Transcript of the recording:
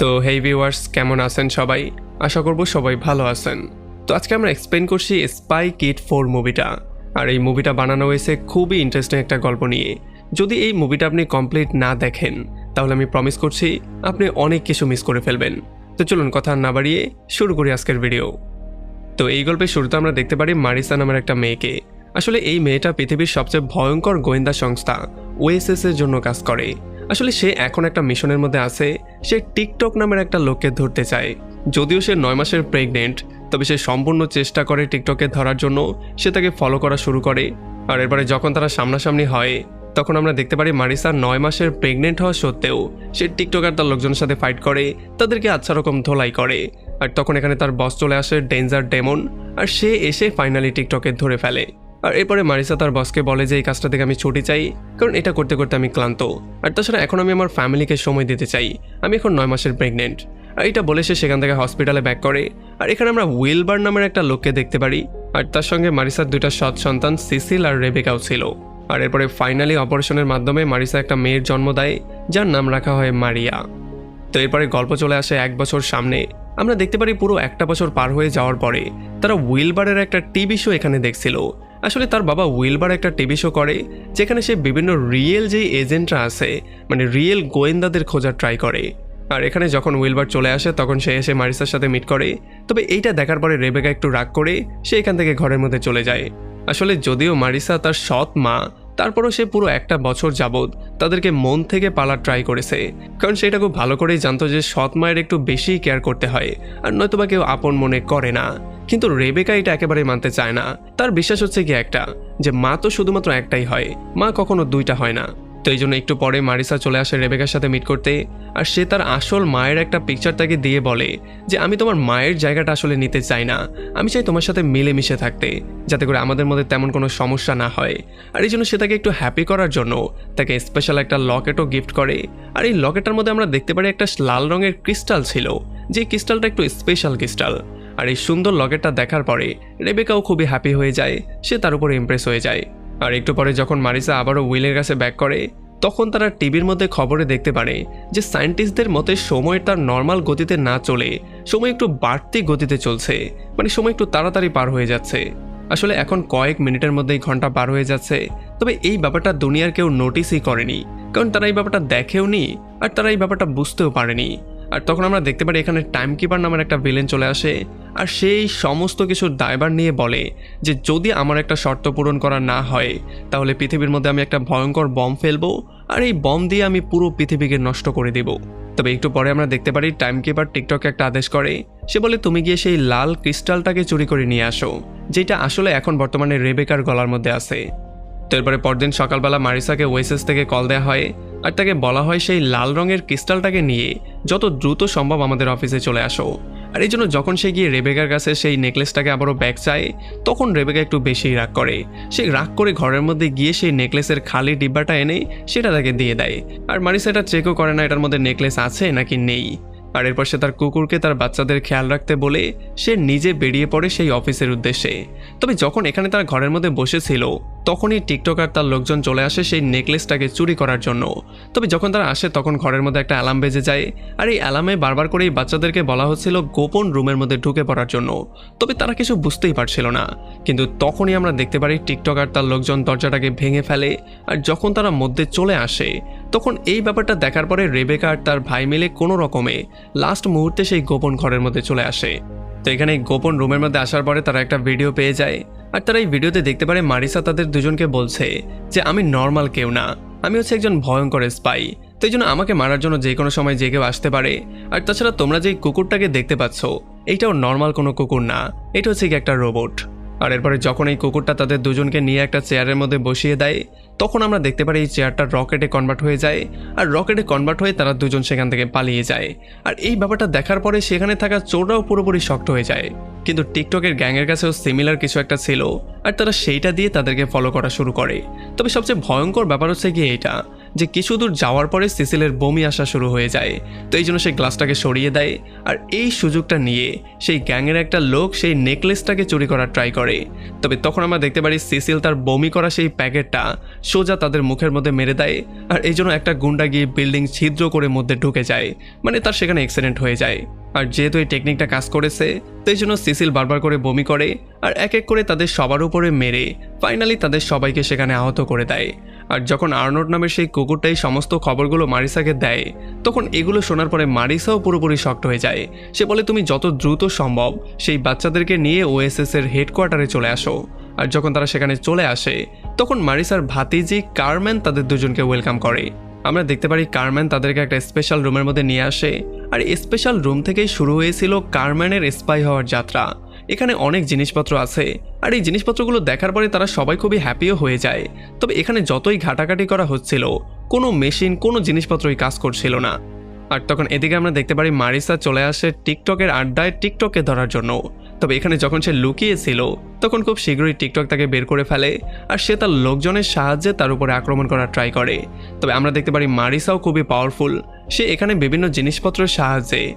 তো হেই ভিউয়ার্স কেমন আছেন সবাই? আশা করব সবাই ভালো আছেন। তো আজকে আমরা এক্সপ্লেন করছি স্পাই কিট ফোর মুভিটা আর এই মুভিটা বানানো হয়েছে খুবই ইন্টারেস্টিং একটা গল্প নিয়ে। যদি এই মুভিটা আপনি কমপ্লিট না দেখেন, তাহলে আমি প্রমিস করছি আপনি অনেক কিছু মিস করে ফেলবেন। তো চলুন কথা না বাড়িয়ে শুরু করি আজকের ভিডিও তো এই গল্পের শুরুতে আমরা দেখতে পারি মারিসা নামের একটা মেয়েকে। আসলে এই মেয়েটা পৃথিবীর সবচেয়ে ভয়ঙ্কর গোয়েন্দা সংস্থা ওএসএস এর জন্য কাজ করে। আসলে সে এখন একটা মিশনের মধ্যে আছে। সে টিকটক নামের একটা লোককে ধরতে চায়। যদিও সে নয় মাসের প্রেগনেন্ট তবে সে সম্পূর্ণ চেষ্টা করে টিকটকে ধরার জন্য। সে তাকে ফলো করা শুরু করে। আর এরপরে যখন তারা সামনাসামনি হয়, তখন আমরা দেখতে পারি মারিসা নয় মাসের প্রেগনেন্ট হওয়া সত্ত্বেও সে টিকটকার তার লোকজনের সাথে ফাইট করে, তাদেরকে আচ্ছা রকম ধোলাই করে। আর তখন এখানে তার বস চলে আসে ডেঞ্জার ডেমন আর সে এসে ফাইনালি টিকটকে ধরে ফেলে। আর এরপরে মারিসা তার বসকে বলে যে এই কাজটা থেকে আমি ছুটি চাই, কারণ এটা করতে করতে আমি ক্লান্ত। আর তাছাড়া এখন আমি আমার ফ্যামিলিকে সময় দিতে চাই। আমি এখন নয় মাসের প্রেগনেন্ট আর এটা বলে সে সেখান থেকে হসপিটালে ব্যাক করে। আর এখানে আমরা উইলবার নামের একটা লোককে দেখতে পারি। আর তার সঙ্গে মারিসার দুইটা সৎ সন্তান সিসিল আর রেবেকাও ছিল। আর এরপরে ফাইনালি অপারেশনের মাধ্যমে মারিসা একটা মেয়ের জন্ম দেয়, যার নাম রাখা হয় মারিয়া। তো এরপরে গল্প চলে আসে এক বছর সামনে। আমরা দেখতে পারি পুরো একটা বছর পার হয়ে যাওয়ার পরে তারা উইলবারের একটা টিভি শো এখানে দেখছিল। আসলে তার বাবা উইলবার একটা টিভি শো করে, যেখানে সে বিভিন্ন রিয়েল যেই এজেন্টরা আছে মানে রিয়েল গোয়েন্দাদের খোঁজার ট্রাই করে। আর এখানে যখন উইলবার চলে আসে, তখন সে এসে মারিসার সাথে মিট করে। তবে এইটা দেখার পরে রেবেকা একটু রাগ করে, সে এখান থেকে ঘরের মধ্যে চলে যায়। আসলে যদিও মারিসা তার সৎ মা, তারপরও সে পুরো একটা বছর যাবৎ তাদেরকে মন থেকে পালার ট্রাই করেছে। কারণ সেটা খুব ভালো করেই জানতো যে সৎ মায়ের একটু বেশি কেয়ার করতে হয়, আর নয়তোবা কেউ আপন মনে করে না। কিন্তু রেবেকা এটা একেবারে মানতে চায় না। তার বিশ্বাস হচ্ছে কি একটা, যে মা তো শুধুমাত্র একটাই হয়, মা কখনো দুইটা হয় না। তো এই জন্য একটু পরে মারিসা চলে আসে রেবেকার সাথে মিট করতে, আর সে তার আসল মায়ের একটা পিকচার তাকে দিয়ে বলে, যে আমি তোমার মায়ের জায়গাটা আসলে নিতে চাই না, আমি চাই তোমার সাথে মিলেমিশে থাকতে, যাতে করে আমাদের মধ্যে তেমন কোনো সমস্যা না হয়। আর এই জন্য সে তাকে একটু হ্যাপি করার জন্য তাকে স্পেশাল একটা লকেটও গিফট করে। আর এই লকেটটার মধ্যে আমরা দেখতে পারি একটা লাল রঙের ক্রিস্টাল ছিল, যে ক্রিস্টালটা একটু স্পেশাল ক্রিস্টাল আর এই সুন্দর লকেটটা দেখার পরে রেবেকাও খুবই হ্যাপি হয়ে যায়। সে তার উপরে ইমপ্রেস হয়ে যায়। আর একটু পরে যখন মারিসা আবারও উইলের কাছে ব্যাক করে, তখন তারা টিভির মধ্যে খবরে দেখতে পারে যে সায়েন্টিস্টদের মতে সময় তার নর্মাল গতিতে না চলে, সময় একটু বাড়তি গতিতে চলছে। মানে সময় একটু তাড়াতাড়ি পার হয়ে যাচ্ছে। আসলে এখন কয়েক মিনিটের মধ্যেই ঘণ্টা পার হয়ে যাচ্ছে। তবে এই ব্যাপারটা দুনিয়ার কেউ নোটিসই করেনি। কারণ তারা এই ব্যাপারটা দেখেও নি আর তারা এই ব্যাপারটা বুঝতেও পারেনি। আর তখন আমরা দেখতে পারি এখানে টাইম কিপার নামের একটা ভিলেন চলে আসে। আর সেই সমস্ত কিছুর দায়বার নিয়ে বলে যে, যদি আমার একটা শর্ত পূরণ করা না হয়, তাহলে পৃথিবীর মধ্যে আমি একটা ভয়ঙ্কর বম ফেলব আর এই বম দিয়ে আমি পুরো পৃথিবীকে নষ্ট করে দেব। তবে একটু পরে আমরা দেখতে পারি টাইম কিপার টিকটকে একটা আদেশ করে। সে বলে, তুমি গিয়ে সেই লাল ক্রিস্টালটাকে চুরি করে নিয়ে আসো, যেটা আসলে এখন বর্তমানে রেবেকার গলার মধ্যে আছে। তো এরপরে পরদিন সকালবেলা মারিসাকে ওয়েসেস থেকে কল দেওয়া হয়। আর তাকে বলা হয় সেই লাল রঙের ক্রিস্টালটাকে নিয়ে। যত দ্রুত সম্ভব আমাদের অফিসে চলে আসো। আর এই জন্য যখন সে গিয়ে রেবেকার কাছে সেই নেকলেসটাকে আবারও ব্যাক চায়, তখন রেবেকা একটু বেশি রাগ করে। সে রাগ করে ঘরের মধ্যে গিয়ে সেই নেকলেসের খালি ডিব্বাটা এনে সেটা তাকে দিয়ে দেয়। আর মারিসা এটা চেকও করে না এটার মধ্যে নেকলেস আছে নাকি নেই? আর এরপর সে তার কুকুরকে তার বাচ্চাদের খেয়াল রাখতে বলে সে নিজে বেরিয়ে পড়ে সেই অফিসের উদ্দেশ্যে। তবে যখন এখানে তার ঘরের মধ্যে বসেছিল তখনই টিকটকার তার লোকজন চলে আসে সেই নেকলেসটাকে চুরি করার জন্য। তবে যখন তারা আসে, তখন ঘরের মধ্যে একটা অ্যালার্ম বেজে যায়। আর এই অ্যালার্মে বারবার করেই বাচ্চাদেরকে বলা হচ্ছিল গোপন রুমের মধ্যে ঢুকে পড়ার জন্য। তবে তারা কিছু বুঝতেই পারছিল না। কিন্তু তখনই আমরা দেখতে পারি টিকটকার তার লোকজন দরজাটাকে ভেঙে ফেলে। আর যখন তারা মধ্যে চলে আসে, তখন এই ব্যাপারটা দেখার পরে রেবেকা আর তার ভাই মিলে কোনো রকমে লাস্ট মুহূর্তে সেই গোপন ঘরের মধ্যে চলে আসে। তো এখানে গোপন রুমের মধ্যে আসার পরে তারা একটা ভিডিও পেয়ে যায়। আর তারা এই ভিডিওতে দেখতে পারে মারিসা তাদের দুজনকে বলছে যে, আমি নর্মাল কেউ না। আমি হচ্ছে একজন ভয়ঙ্কর স্পাই। তো এই জন্য আমাকে মারার জন্য যে কোনো সময় যে কেউ আসতে পারে। আর তাছাড়া তোমরা যে কুকুরটাকে দেখতে পাচ্ছ, এইটাও নর্মাল কোনো কুকুর না। এটা হচ্ছে একটা রোবট। আর এরপরে যখন এই কুকুরটা তাদের দুজনকে নিয়ে একটা চেয়ারের মধ্যে বসিয়ে দেয়, তখন আমরা দেখতে পারি এই চেয়ারটা রকেটে কনভার্ট হয়ে যায় আর রকেটে কনভার্ট হয়ে তারা দুজন সেখান থেকে পালিয়ে যায়। আর এই ব্যাপারটা দেখার পরে সেখানে থাকা চোররাও পুরোপুরি শক্ত হয়ে যায়। কিন্তু টিকটকের গ্যাংয়ের কাছেও সিমিলার কিছু একটা ছিল, আর তারা সেইটা দিয়ে তাদেরকে ফলো করা শুরু করে। তবে সবচেয়ে ভয়ঙ্কর ব্যাপার হচ্ছে গিয়ে এটা যে কিছু দূর যাওয়ার পরে সিসিলের বমি আসা শুরু হয়ে যায়। তো এই জন্য সেই গ্লাসটাকে সরিয়ে দেয় আর এই সুযোগটা নিয়ে সেই গ্যাংয়ের একটা লোক সেই নেকলেসটাকে চুরি করার ট্রাই করে। তবে তখন আমরা দেখতে পারি সিসিল তার বমি করা সেই প্যাকেটটা সোজা তাদের মুখের মধ্যে মেরে দেয় আর এই জন্য একটা গুন্ডা গিয়ে বিল্ডিং ছিদ্র করে মধ্যে ঢুকে যায়। মানে তার সেখানে অ্যাক্সিডেন্ট হয়ে যায়। আর যেহেতু এই টেকনিকটা কাজ করেছে তো এই জন্য সিসিল বারবার করে বমি করে আর এক এক করে তাদের সবার উপরে মেরে ফাইনালি তাদের সবাইকে সেখানে আহত করে দেয়। আর যখন আর্নল্ড নামের সেই কুকুরটাই সমস্ত খবরগুলো মারিসাকে দেয়, তখন এগুলো শোনার পরে মারিসাও পুরোপুরি শক্ট হয়ে যায়। সে বলে, তুমি যত দ্রুত সম্ভব সেই বাচ্চাদেরকে নিয়ে ওএসএস এর হেডকোয়ার্টারে চলে আসো। আর যখন তারা সেখানে চলে আসে, তখন মারিসার ভাতিজি কারম্যান তাদের দুজনকে ওয়েলকাম করে। আমরা দেখতে পারি কারম্যান তাদেরকে একটা স্পেশাল রুমের মধ্যে নিয়ে আসে আর স্পেশাল রুম থেকেই শুরু হয়েছিল কারম্যানের স্পাই হওয়ার যাত্রা। এখানে অনেক জিনিসপত্র আছে, আর এই জিনিসপত্রগুলো দেখার পরে তারা সবাই খুবই হ্যাপিও হয়ে যায়। তবে এখানে যতই ঘাটাঘাটি করা হচ্ছিল, কোনো মেশিন কোনো জিনিসপত্রই কাজ করছিল না। আর তখন এদিকে আমরা দেখতে পারি মারিসা চলে আসে টিকটকের আড্ডায় টিকটকে ধরার জন্য। তবে এখানে যখন সে লুকিয়েছিল, তখন খুব শীঘ্রই টিকটক তাকে বের করে ফেলে আর সে তার লোকজনের সাহায্যে তার উপরে আক্রমণ করার ট্রাই করে। তবে আমরা দেখতে পারি মারিসাও খুবই পাওয়ারফুল সে এখানে বিভিন্ন জিনিসপত্রের সাহায্যে